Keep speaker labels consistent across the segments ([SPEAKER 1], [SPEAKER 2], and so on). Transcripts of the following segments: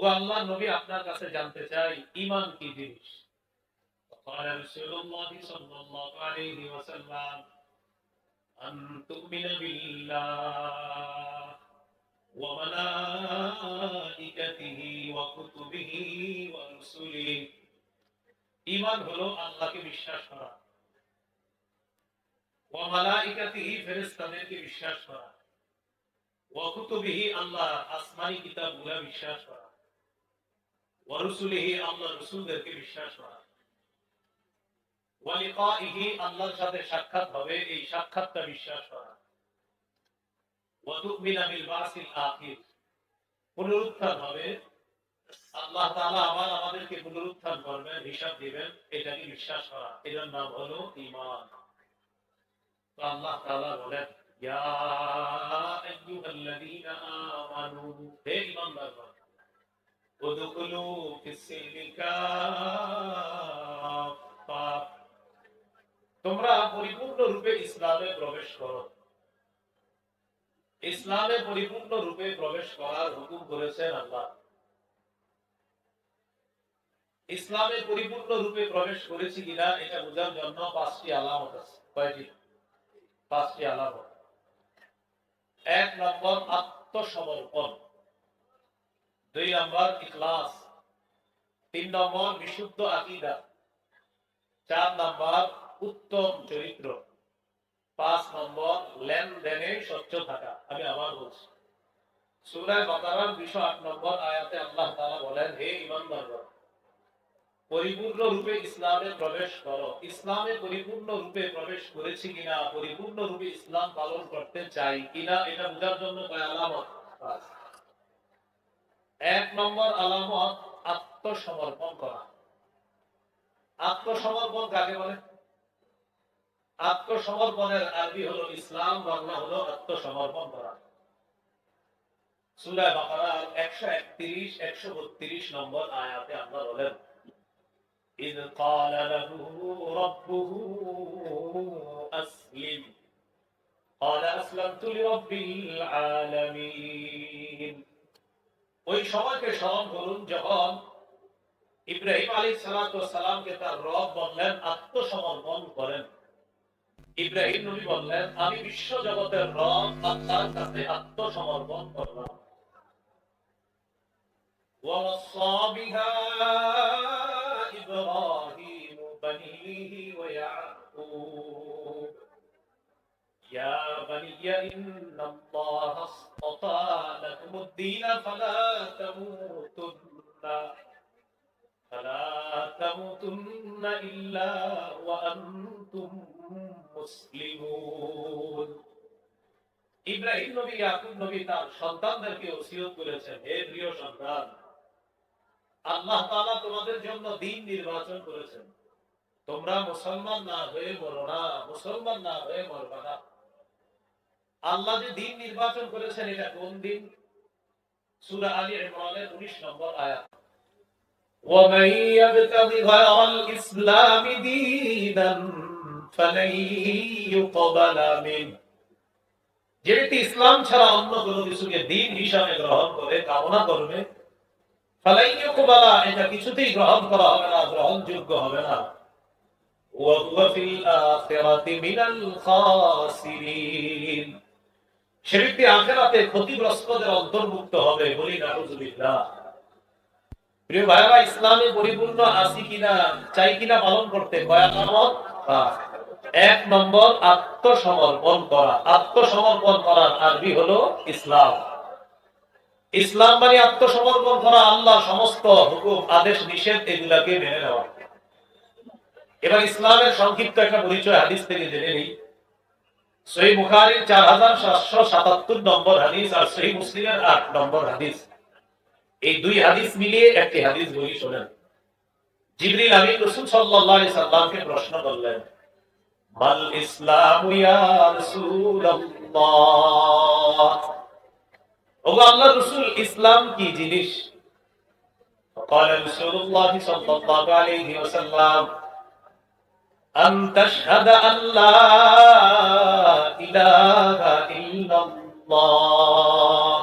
[SPEAKER 1] ওগো আল্লাহ নবী আপনার কাছে জানতে চাই ঈমান কি জিনিস قال رسول الله صلى الله عليه وسلم أن تؤمن بالله وملائكته وكتبه ورسله ঈমান হলো আল্লাহকে বিশ্বাস করা ওয়া মালাইকাতিহি ফেরেশতাদেরকে বিশ্বাস করা ওয়া কুতুবিহি আল্লাহ আসমানি কিতাবগুলো বিশ্বাস করা ওয়া রুসুলিহি আল্লাহ রাসূলদেরকে বিশ্বাস করা। সাথে সাক্ষাৎ হবে, এই বিশ্বাস করা। ওয়া তুমিনা বিল পুনরুত্থান হবে। আল্লাহ তাআলা আবার আমাদেরকে পুনরুত্থান করবেন, হিসাব দিবেন, এটাকে বিশ্বাস করা। এটার নাম হলো ঈমান। তো আল্লাহ তাআলা বলেন, ইয়া হে ঈমানদারগণ তোমরা পরিপূর্ণ রূপে ইসলামে প্রবেশ করো। ইসলামে পরিপূর্ণ রূপে প্রবেশ করার হুকুম করেছেন আল্লাহ। ইসলামে পরিপূর্ণ রূপে প্রবেশ করেছি কিনা, এটা বোঝার জন্য পাঁচটি আলামত আছে। কয়টি? পাঁচটি আলামত। এক নম্বর আত্মসমর্পণ। দুই নম্বর ইখলাস। তিন নম্বর বিশুদ্ধ আকিদা। চার নম্বর উত্তম চরিত্র। পাঁচ নম্বর লেনদেনে স্বচ্ছ থাকা, আমি আবার বলছি। সুরায় বাকারার দুশো আট নম্বর আয়াতে আল্লাহ তাআলা বলেন, হে ইমানদারগণ পরিপূর্ণ রূপে ইসলামে প্রবেশ করো। ইসলামে পরিপূর্ণ রূপে প্রবেশ করেছি কিনা? পরিপূর্ণ রূপে ইসলাম পালন করতে চাই কিনা? এটা বোঝার জন্য কয় আলামত নম্বর আলামত আত্মসমর্পণ করা আত্মসমর্পণ কাকে বলে আত্মসমর্পণের আরবি হলো ইসলাম বাংলা হলো আত্মসমর্পণ করা সূরা বাকারার 131 132 নম্বর আয়াতে আল্লাহ বলেন إذ قال له ربه أسلم قال أسلمت لرب العالمين ওই সময়কে স্মরণ করুন যখন ইব্রাহিম আলী সালামকে তার রব বললেন আত্মসমর্পণ করেন ইব্রাহিম নবী বললেন আমি বিশ্ব জগতের রব আত্মার কাছে আত্মসমর্পণ করলাম ووصى بها إبراهيم بنيه ويعقوب يا بني إن الله اصطفى لكم الدين فلا تموتن فلا تموتن إلا وأنتم মুসলিমুন ইব্রাহিম নবী ইয়াকুব নবী তার সন্তানদেরকে ওসিয়ত করেছেন হে প্রিয় সন্তান আল্লাহ তাআলা তোমাদের জন্য দিন নির্বাচন করেছেন তোমরা মুসলমান না হয়ে মরো না মুসলমান না হয়ে মরবা না আল্লাহ যে দিন নির্বাচন করেছেন এটা কোন দিন সূরা আলী ইমরানের 19 নম্বর আয়াত ومن يبتغ غير الإسلام دينا فلن يقبل منه যে ব্যক্তি ইসলাম ছাড়া অন্য কোনো কিছুকে দিন হিসাবে গ্রহণ করে কামনা করবে ফালাই ইউকবালা এটা কিছুতেই গ্রহণ করা হবে না গ্রহণযোগ্য হবে না وهو في الآخرة من الخاسرين সে ব্যক্তি আখেরাতে ক্ষতিগ্রস্তদের অন্তর্ভুক্ত হবে বলি নাউজুবিল্লাহ। প্রিয় ভাইরা, ইসলামে পরিপূর্ণ আছি কিনা, চাই কিনা পালন করতে এক নম্বর, আত্মসমর্পণ করা। আত্মসমর্পণ করার আরবি হলো ইসলাম। ইসলাম মানে আত্মসমর্পণ করা, আল্লাহ সমস্ত হুকুম, আদেশ, নিষেধ এগুলাকে মেনে নেওয়া। এবার ইসলামের সংক্ষিপ্ত একটা পরিচয়, হাদিস থেকে জেনে নিই। সহি বুখারীর চার হাজার সাতশো সাতাত্তর নম্বর হাদিস আর সহি মুসলিমের আট নম্বর হাদিস এই দুই হাদিস মিলিয়ে একটি হাদিস বলি শোনেন জিবরিল আমিন রাসূল সাল্লাল্লাহু আলাইহি সাল্লামকে প্রশ্ন করলেন মাল ইসলাম ইয়া রাসূলুল্লাহ ওগো আল্লাহর রাসূল ইসলাম কি জিনিস قال رسول الله صلى الله عليه وسلم أن تشهد أن لا إله إلا الله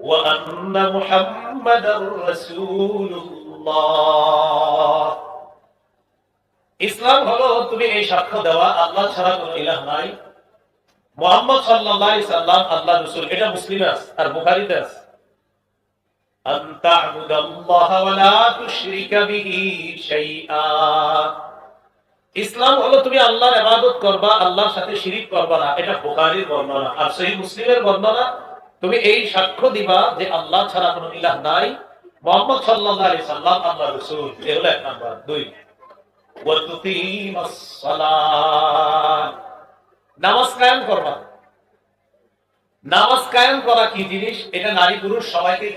[SPEAKER 1] وأن محمدا رسول الله ইসলাম হলো তুমি এই সাক্ষ্য দেওয়া আল্লাহ ছাড়া কোনো ইলাহ নাই মোহাম্মদ সাল্লাল্লাহু আলাইহি সাল্লাম আল্লাহ রাসূল এটা মুসলিমে আছে আর বুখারীতে আছে আন তা'বুদাল্লাহ ওয়া লা তুশরিকা বিহি শাইআ ইসলাম হলো তুমি আল্লাহর ইবাদত করবা, আল্লাহর সাথে শিরিক করবা না। এটা বুখারীর বর্ণনা। আর সহিহ মুসলিমের বর্ণনা, তুমি এই সাক্ষ্য দিবা যে আল্লাহ ছাড়া কোনো ইলাহ নাই। মোহাম্মদ সাল্লাল্লাহু আলাইহি সাল্লাম, আল্লাহর রাসূল। এ হলো এক নাম্বার। দুই নামাজ কায়েম করবা। নামাজ কায়েম করা কি জিনিস? এটা নারী পুরুষ সবাইকে